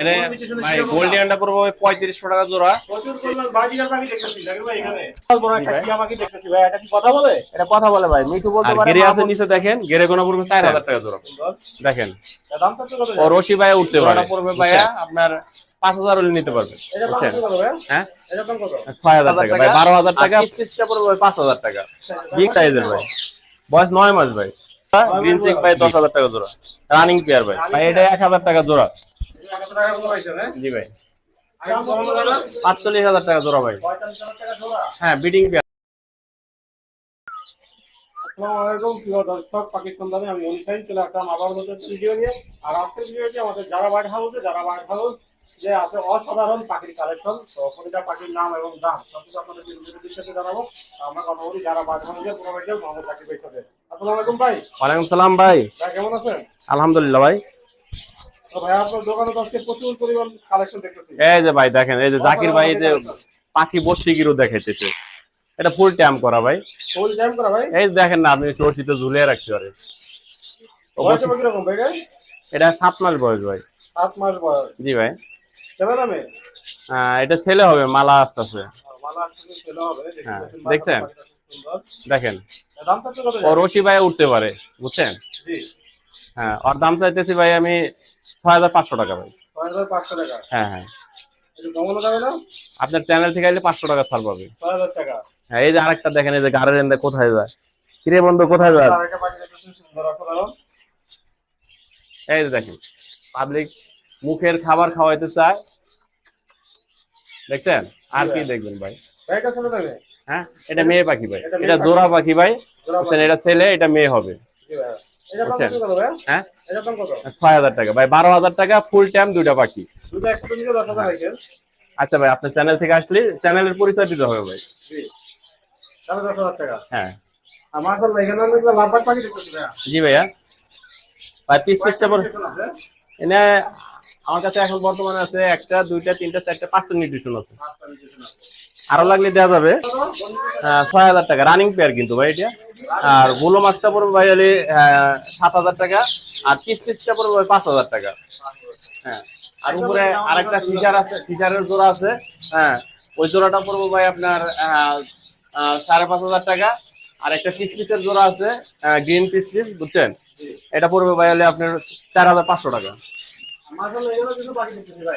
এনে ভাই গোল্ডিয়ানটা পড়ব পঁয়ত্রিশশো টাকা জোড়া। ভাই ভাই। এটা কথা বলে? এটা কথা বলে ভাই মিঠু বলতে আর পারে গেরে আছে নিচে দেখেন গেরে গোনা পড়বে চার হাজার টাকা জোড়া। দেখেন। এর দাম কত কত ও রশি ভাইয়া উঠতে পারে। পড়বে ভাইয়া আপনার পাঁচ হাজার হলে নিতে পারবে। ভাই? হ্যাঁ? এটা কত? ছয় হাজার টাকা ভাই বারো হাজার টাকা। পড়বে পাঁচ হাজার টাকা। বিগ সাইজের ভাই। বয়স নয় মাস ভাই। গ্রিন চেক ভাই দশ হাজার টাকা জোড়া। রানিং পেয়ার ভাই। ভাই এটা এক হাজার টাকা জোড়া। হ্যাঁ? জি ভাই। পাঁচচল্লিশ হাজার টাকা জোড়া ভাই। 45 টাকা জোড়া? হ্যাঁ বিডিং প্রিয় দর্শক পাকিস্তান দামে আমি মনিশাইন চলে আসলাম আবার নতুন ভিডিও নিয়ে। আর আজকের ভিডিওটি আমাদের যারা হাউসে যারা হাউস যে আছে অসাধারণ পাখির কালেকশন তো প্রতিটা পাখির নাম এবং দাম সব কিছু আপনাদের ভিডিওতে বিস্তারিত জানাব। আমরা কথা বলি যারা বার্ড হাউসে প্রোভাইডার মোহাম্মদ সাকিব ভাই সাথে ভাই। ওয়ালাইকুম সালাম ভাই। ভাই কেমন আছেন? আলহামদুলিল্লাহ ভাই। এই যে ভাই দেখেন এই যে জাকির ভাই যে পাখি বসতি গিরো দেখাইতেছে। এটা ফুল ট্যাম করা ভাই। ফুল জ্যাম করা ভাই? এই দেখেন না আপনি রাখছি আরে? এটা? সাত মাস বয়স ভাই। সাত মাস বয়স। জি ভাই। ছেলে এটা ছেলে হবে মালা আসতেছে। হ্যাঁ, দেখছেন? দেখেন। ও রশি ভাই উঠতে পারে বুঝছেন? হ্যাঁ ওর দাম চাইতেছি ভাই আমি ছয় হাজার পাঁচশো টাকা ভাই। হ্যাঁ হ্যাঁ। আপনার চ্যানেল থেকে আইলে পাঁচশো টাকা ছাড় পাবে। হ্যাঁ এই যে আরেকটা দেখেন এই যে গাড়ির কোথায় যায়? কিরে বন্ধু কোথায় যায়? এই যে দেখেন পাবলিক মুখের খাবার খাওয়াইতে চায়। দেখছেন? আর কি দেখবেন ভাই? হ্যাঁ এটা মেয়ে পাখি ভাই। এটা। জোড়া পাখি। ভাই। এটা ছেলে এটা মেয়ে হবে। হ্যাঁ? ছয় হাজার টাকা। ভাই বারো হাজার টাকা ফুল টাইম দুইটা পাখি। আচ্ছা ভাই আপনার চ্যানেল থেকে আসলে চ্যানেলের পরিচয় দিতে হবে ভাই। হ্যাঁ। আর মার্শাল্লাহ এখানে আমি একটা লাভবাগ পাখি দেখতেছি ভাইয়া জি ভাইয়া। ভাই পিস পিসটা? এনে আমার কাছে এখন বর্তমানে আছে একটা দুইটা তিনটা চারটা পাঁচটা নিউট্রিশন আছে। আরও লাগলে দেওয়া যাবে ছয় হাজার টাকা। রানিং পেয়ার কিন্তু ভাই এটা। আরগুলো মাছটা পড়বে ভাই হলে সাত হাজার টাকা। আর পিস পিসটা পড়বে ভাই পাঁচ হাজার টাকা। হ্যাঁ। আর উপরে আরেকটা ফিচার আছে ফিচারের জোড়া আছে হ্যাঁ। ওই জোড়াটা পড়বে ভাই আপনার সাড়ে পাঁচ হাজার টাকা। আর একটা পিস পিসের জোড়া আছে গ্রিন পিস পিস বুঝছেন? এটা পড়বে ভাই হলে আপনার চার হাজার পাঁচশো টাকা।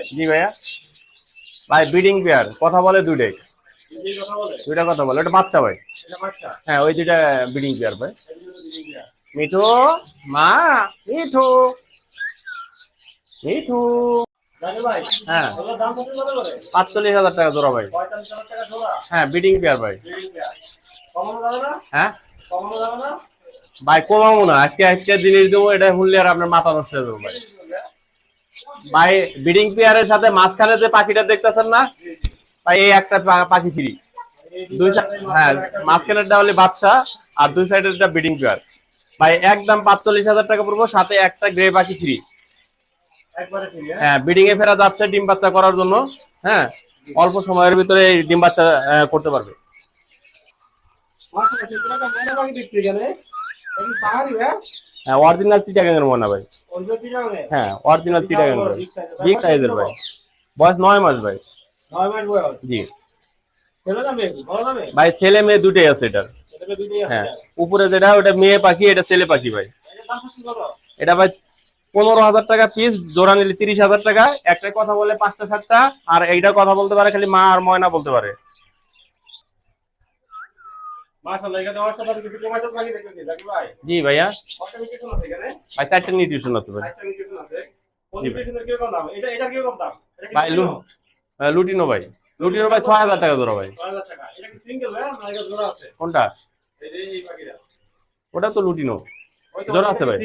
জি ভাইয়া। ভাই ব্রিডিং পেয়ার কথা বলে বলে দুইটা কথা বলে ওটা বাচ্চা ভাই। হ্যাঁ ওই দুইটা ব্রিডিং পেয়ার ভাই। মিঠু, মা, মিঠু। মিঠু। হ্যাঁ। পাঁচচল্লিশ হাজার টাকা জোড়া ভাই। হ্যাঁ পেয়ার ভাই। হ্যাঁ? ভাই, কমাবো না। আজকে আজকে জিনিস দেবো এটা হুললে আর আপনার মাথা নষ্ট হয়ে ভাই। ভাই ব্রিডিং পেয়ারের সাথে মাঝখানে যে পাখিটা দেখতেছেন না ভাই এই একটা পাখি ফ্রি। দুই হ্যাঁ মাঝখানেরটা হলে বাচ্চা আর দুই সাইডেরটা ব্রিডিং পেয়ার ভাই একদম পাঁচচল্লিশ হাজার টাকা পড়ব সাথে একটা গ্রে পাখি ফ্রি। হ্যাঁ? হ্যাঁ ব্রিডিং এ ফেরা যাচ্ছে ডিম বাচ্চা করার জন্য হ্যাঁ অল্প সময়ের ভিতরে ডিম বাচ্চা করতে পারবে। হ্যাঁ? অরিজিনাল চিটাগাঙের মনে ভাই। হ্যাঁ অরিজিনাল চিটাগাং ভাই Big বিগ সাইজের ভাই। বয়স নয় মাস ভাই। জি। ভাই ছেলে মেয়ে দুটোই আছে এটার। হ্যাঁ। উপরে যেটা ওটা মেয়ে পাখি এটা ছেলে পাখি ভাই। এটা ভাই পনেরো হাজার টাকা পিস জোড়া নিলে তিরিশ হাজার টাকা। একটা কথা বলে পাঁচটা সাতটা আর এইটা কথা বলতে পারে খালি মা আর ময়না বলতে পারে। জি ভাইয়া। ভাই চারটে নিউট্রিশন আছে ভাই। ভাই। লুটিনো ভাই। লুটিনো ভাই ছয় হাজার টাকা জোড়া ভাই। 6000 টাকা। এটা কি সিঙ্গেল ভাই? না এটা জোড়া আছে। কোনটা? ওটা তো লুটিনো। জোড়া আছে ভাই।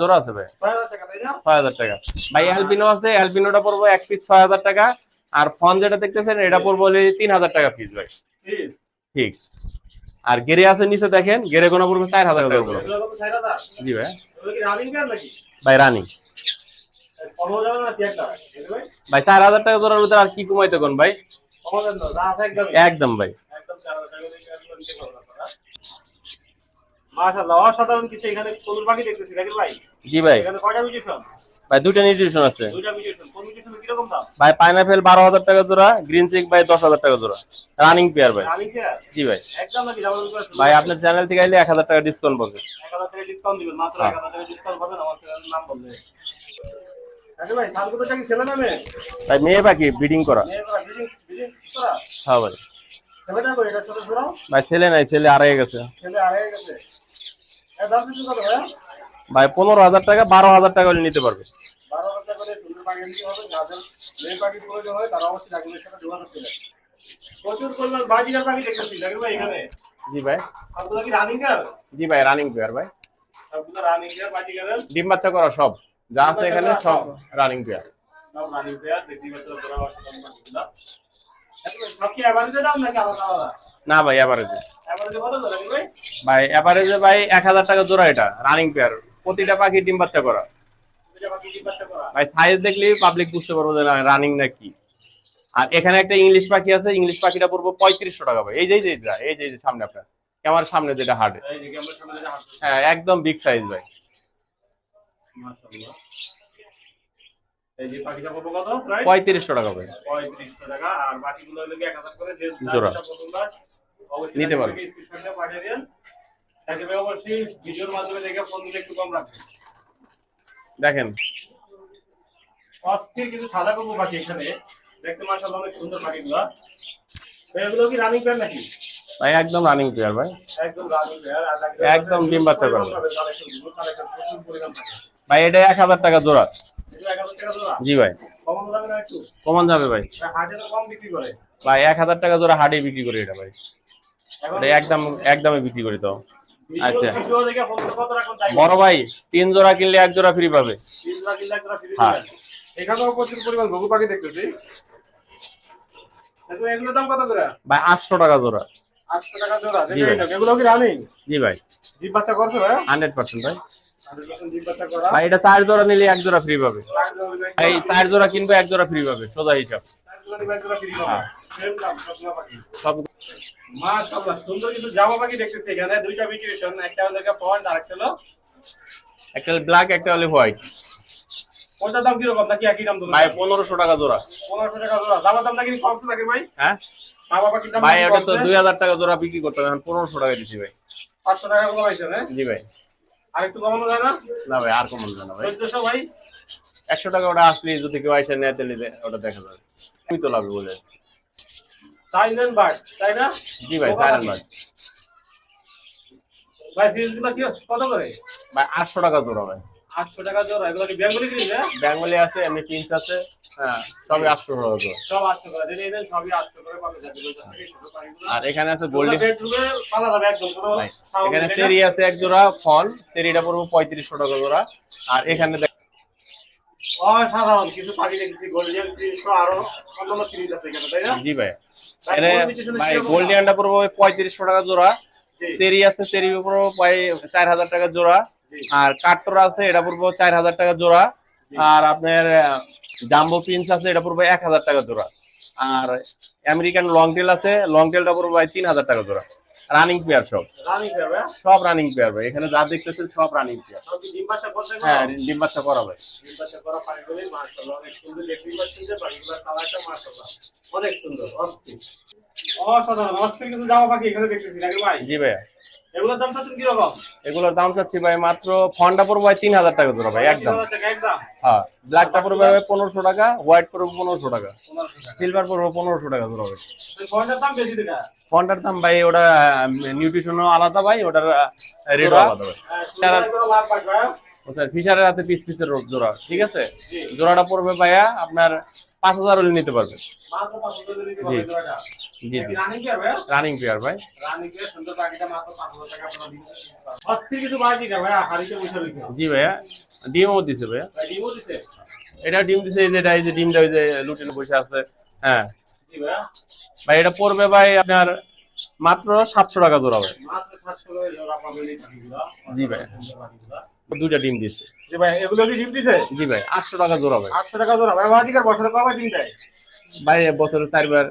জোড়া? আছে ভাই। 6000 টাকা তাই না? ছয় হাজার টাকা। ভাই অ্যালপিনো আছে। অ্যালপিনোটা পড়ব এক পিস ছয় হাজার টাকা। আর ফোন যেটা দেখতেছেন এটা পড়ব তিন হাজার টাকা পিস ভাই। ঠিক আর গেরে আছে নিচে দেখেন। গেরে গোনা পড়বে? চার হাজার টাকা পড়বে। এগুলো কত 6000 জি ভাই। ভাই রানি কমানো যাবে না কি একটা এই ভাই চার হাজার টাকা জোড়ার ভিতরে আর কি কমাইতে কোন ভাই? একদম ভাই। একদম 4000 টাকা দিয়ে একদম নিতে পারবেন আপনারা মাশাআল্লাহ অসাধারণ কিছু এখানে কোন পাখি দেখতেছি জাকির ভাই? জি ভাই। এখানে কয়টা মিউটেশন ভাই দুইটা নিউট্রিশন আছে। দুইটা মিউটেশন কোন মিউটেশন কি রকম দাম? ভাই পাইনাপেল বারো হাজার টাকা জোড়া গ্রিন চিক ভাই দশ হাজার টাকা জোড়া। রানিং পেয়ার ভাই। জি ভাই। একদম নাকি ডাবল ভাই আপনার চ্যানেল থেকে আইলে টাকা ডিসকাউন্ট পাবে 1000 টাকা ডিসকাউন্ট দিবেন মাত্র। 1000 টাকা ডিসকাউন্ট পাবেন আমার চ্যানেলের নাম বললে। ভাই ছেলে না মেয়ে ভাই পাখি ব্রিডিং করা। হ্যাঁ ভাই। ভাই ছেলে নাই ছেলে আড়াই গেছে। ভাই? ভাই পনেরো হাজার টাকা বারো হাজার টাকা হলে নিতে পারবে। ভাই জি ভাই। জি ভাই রানিং পেয়ার ভাই। ডিম বাচ্চা করা সব। যা আছে এখানে সব রানিং পেয়ার পেয়ার না ভাই এভারেজে ভাই? এভারেজে ভাই এক হাজার টাকা জোড়া এটা রানিং পেয়ার প্রতিটা পাখি ডিম বাচ্চা করা। ভাই সাইজ দেখলেই পাবলিক বুঝতে পারব যে রানিং না কি। আর এখানে একটা ইংলিশ পাখি আছে ইংলিশ পাখিটা পড়ব পঁয়ত্রিশশো টাকা ভাই। এই যে এই যে এই যে সামনে আপনার। আমার সামনে যেটা হাটে। ক্যামেরার সামনে যেটা হাঁটছে। হ্যাঁ একদম বিগ সাইজ ভাই। এই যে পাখিটা কত কত? প্রায় পঁয়ত্রিশশো টাকা ভাই পঁয়ত্রিশশো টাকা। আর বাকিগুলো হলো এক হাজার করে? যে জোড়া। যেটা পছন্দ অবশ্যই নিতে পারো। পাঠিয়ে দিন। তাকে অবশ্যই ভিডিওর মাধ্যমে দেখে ফোন দিলে একটু কম রাখবেন দেখেন। অস্থির কিছু সাদা কবু পাখি এখানে। দেখতে মাশাআল্লাহ অনেক সুন্দর পাখিগুলো। এগুলো কি রানিং প্যান নাকি? ভাই একদম রানিং পেয়ার ভাই। একদম রানিং বাকি- একদম ডিম বাচ্চা। ভাই এটা এক হাজার টাকা জোড়া? জি ভাই কমানো যাবে ভাই। ভাই এক হাজার টাকা জোড়া হাটে বিক্রি করি এটা ভাই এটা একদম একদমে বিক্রি করি তো আচ্ছা। বড় ভাই তিন জোড়া কিনলে এক জোড়া ফ্রি পাবে হ্যাঁ। এখানেও প্রচুর পরিমাণ ঘুঘু পাখি দেখতেছি এগুলোর দাম কত করে ভাই আটশো টাকা জোড়া আটশো টাকা জোড়া জি ভাই। এগুলো কি রানিং জি ভাই বাচ্চা করছে ভাই হান্ড্রেড পার্সেন্ট ভাই ভাই এটা চার জোড়া নিলে এক জোড়া ফ্রি পাবে। এই চার জোড়া কিনবে এক জোড়া ফ্রি পাবে সোজা হিসাব। হ্যাঁ। সব মাশাআল্লাহ, সুন্দর কিছু জামা পাখি দেখতেছি এখানে দুইটা একটা হলো পয়েন্ট আর একটা হলো একটা ব্ল্যাক একটা হলে হোয়াইট ওটার দাম কীরকম? নাকি একই দাম ভাই টাকা জোড়া। পনেরোশো টাকা জোড়া। জামার দাম নাকি কমছে থাকে ভাই? হ্যাঁ? দাম ভাই ওটা তো টাকা জোড়া বিক্রি করতে হবে পনেরোশো টাকা দিচ্ছি ভাই। পাঁচশো টাকা কমাইছে না জি ভাই। আর একটু কমানো যায় না? না ভাই আর কমন না ভাই। চোদ্দশো ভাই? একশো টাকা ওটা আসলে যদি কেউ আইসা নেয় তাহলে ওটা দেখা যাবে। তুমি তো বলে। তাই না? জি ভাই সাইলেন্ট ভাই। ভাই ফিজগুলো কি কত করে? ভাই আটশো টাকা জোড়া ভাই। আটশো টাকা জোড়া এগুলো কি বেঙ্গলি হ্যাঁ? বেঙ্গলি আছে এমনি পিন্স আছে। সবই আটশো টাকা জোড়া সব আটশো করে জেনে সবই আটশো করে যাবে ছোট আর এখানে আছে এখানে চেরি আছে এক জোড়া ফল। চেরিটা পড়ব পঁয়ত্রিশশো টাকা জোড়া। আর এখানে অসাধারণ কিছু পাখি দেখেছি গোল্ডেন ফিশ আরও অন্যান্য সিরিজ আছে এখানে তাই না? জি ভাই। গোল্ডিয়ানটা পড়ব পঁয়ত্রিশশো টাকা জোড়া। চেরি আছে চেরি পড়ব প্রায় চার হাজার টাকা জোড়া। আর কাঠটোরা আছে এটা পড়ব চার হাজার টাকা জোড়া। আর আপনার জাম্বো প্রিন্স আছে এটা পড়ব এক হাজার টাকা জোড়া। আর আমেরিকান লং টেল আছে লং টেলটা পড়ব ভাই তিন হাজার টাকা জোড়া। রানিং পেয়ার সব। সব রানিং পেয়ার ভাই। এখানে যা দেখতেছেন সব রানিং পেয়ার? হ্যাঁ ডিম বাচ্চা করা ভাই। অসাধারণ অস্থির কিছু জামা পাখি এখানে দেখতেছি নাকি ভাই? জি ভাইয়া। এগুলোর দাম চাচ্ছেন কীরকম? এগুলোর দাম চাচ্ছি ভাই মাত্র ফন্ডা পড়ব ভাই তিন হাজার টাকা জোড়া ভাই একদম। হ্যাঁ ব্ল্যাকটা পড়বে ভাই পনেরোশো টাকা হোয়াইট পড়বে পনেরোশো টাকা। সিলভার পড়বে পনেরোশো টাকা জোড়া ভাই। ওই দাম বেশি টাকা ফন্ডার দাম ভাই ওটা নিউট্রিশনও আলাদা ভাই ওটার রেটও আলাদা ভাই। হ্যাঁ ভাই স্যার ফিশারের হাতে পিস পিসের জোড়া ঠিক আছে? জোড়াটা পড়বে ভাইয়া আপনার পাঁচ হাজার হলে নিতে পারবে। জি। জি জি। রানী পেয়ার ভাই। জি ভাইয়া। ডিমও দিছে ভাইয়া। এটা ডিম দিছে এই যে এটা এই যে ডিমটা ওই যে লুটিনে বসে আছে। হ্যাঁ। ভাই ভাই এটা পড়বে ভাই আপনার মাত্র সাতশো টাকা জোড়া ভাই। জি ভাই। দুইটা ডিম দিচ্ছে জি ভাই এগুলো কি ডিম দিছে? জি ভাই আটশো টাকা জোড়া ভাই। আটশো টাকা জোড়া ভাই আজিকার বছরে কবে ডিম দেয়? ভাই বছরে চারবার।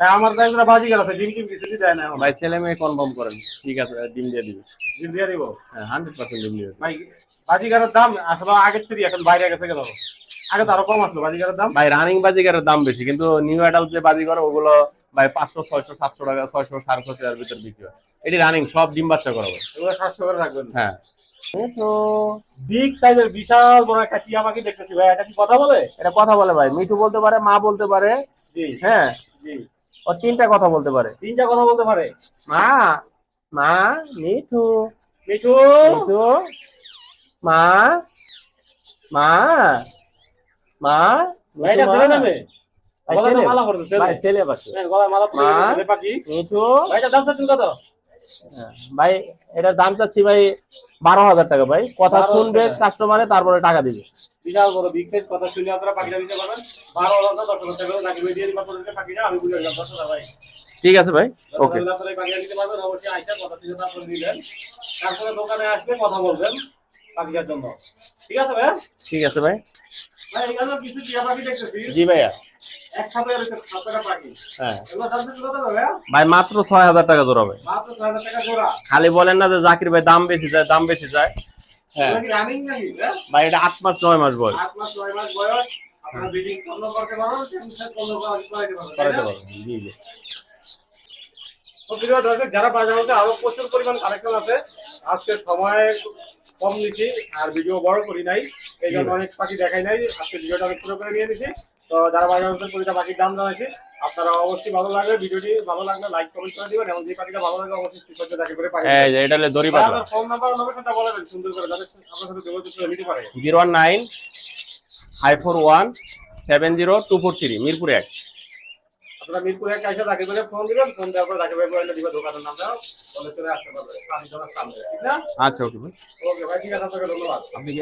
হ্যাঁ আমার একটা বাজি গেল ডিম টিম কিছু দেয় না ভাই ছেলে মেয়ে কনফার্ম করেন। ঠিক আছে ডিম দিয়ে দিবি। ডিম দিয়ে দিব? হ্যাঁ হান্ড্রেড পার্সেন্ট ডিম দিয়ে ভাই বাজিগারের দাম আসলে আগের থেকে এখন বাইরে গেছে কেন? আগে তো আরও কম আসলো বাজিগারের দাম। ভাই রানিং বাজিকারের দাম বেশি কিন্তু নিউ অ্যাডাল্ট যে বাজিকর ওগুলো ভাই পাঁচশো ছয়শো সাতশো টাকা ছয়শো সাড়ে ছশো টাকার ভিতর বিক্রি হয়। এটি রানিং সব ডিম বাচ্চা করাবো এগুলো সাতশো করে রাখবেন। হ্যাঁ। তো বিগ সাইজের বিশাল বড় একটা টিয়া পাখি দেখতেছি ভাই এটা কি কথা বলে? এটা কথা বলে ভাই মিঠু বলতে পারে মা বলতে পারে। জি। হ্যাঁ। জি। ও তিনটা কথা বলতে পারে। তিনটা কথা বলতে পারে। মা মা মিঠু। মিঠু। মিঠু। মা মা মা এটা ছেলে নামে। গলায় মালা পড়ছে ছেলে। হ্যাঁ, গলায় মালা পড়ে মা। গেছে, ছেলে পাখি। মিঠু। ভাই এটা দাম কত হ্যাঁ, ভাই এটার দাম চাচ্ছি ভাই বারো হাজার টাকা ভাই। কথা শুনবে। কাস্টমারে তারপরে টাকা দিবে। বিশাল বড় বিগ সাইজ কথা শুনে আপনারা পাখিটা নিতে পারবেন। বারো হাজার দশ হাজার টাকা নাকি দিয়ে পড়বে পাখিটা আমি বুঝে গেলাম দশ হাজার ভাই। ঠিক আছে ভাই ওকে আপনারা পাখিটা নিতে পারবেন অবশ্যই আইসা কথা শুনে তারপরে দিবেন তারপরে দোকানে আসবে কথা বলবেন। পাখিটার জন্য। ঠিক আছে ভাই ঠিক আছে ভাই। ভাই এখানে কিছু টিয়া পাখি দেখতেছি। জি ভাইয়া। একসাথে সাতটা পাখি। হ্যাঁ। ভাই মাত্র ছয় হাজার টাকা জোড়া ভাই। মাত্র ছয় হাজার টাকা জোড়া। খালি বলেন না যে জাকির ভাই দাম বেশি যায় দাম বেশি যায়। হ্যাঁ? ভাই এটা আট মাস নয় মাস বয়স। আট মাস নয় মাস বয়স। আপনারা ব্রিডিং করতে পারবেন টেনশন পারবেন জি জি। তো প্রিয় দর্শক যারা বাজার মধ্যে আরও প্রচুর পরিমাণ কালেকশন আছে। আজকে সময় কম নিচ্ছি আর ভিডিও বড় করি নাই। এই জন্য অনেক পাখি দেখাই নাই। আজকে ভিডিওটা আমি পুরো করে নিয়ে নিছি। তো যারা বাজার মধ্যে প্রতিটা পাখির দাম জানাচ্ছি। আপনারা অবশ্যই ভালো লাগবে ভিডিওটি ভালো লাগলে লাইক কমেন্ট করে দিবেন এবং যে পাখিটা ভালো লাগে অবশ্যই দেখে করে পাখি এই যে এটা হলো দড়ি আপনার ফোন নাম্বার লোকেশনটা বলে দেন সুন্দর করে যাতে আপনার সাথে যোগাযোগ করে নিতে পারে। Zero one nine five four one seven zero two four three Mirpur এক। আপনারা মিরপুরে কাছে তাকে করে ফোন দিবেন ফোন দেওয়ার পরে তাকে বলে দিবে দোকানের নামটা বলে চলে আসতে পারবে। সামনে ঠিক না? আচ্ছা ওকে ভাই। ওকে ভাই ঠিক আছে আপনাকে ধন্যবাদ। আপনি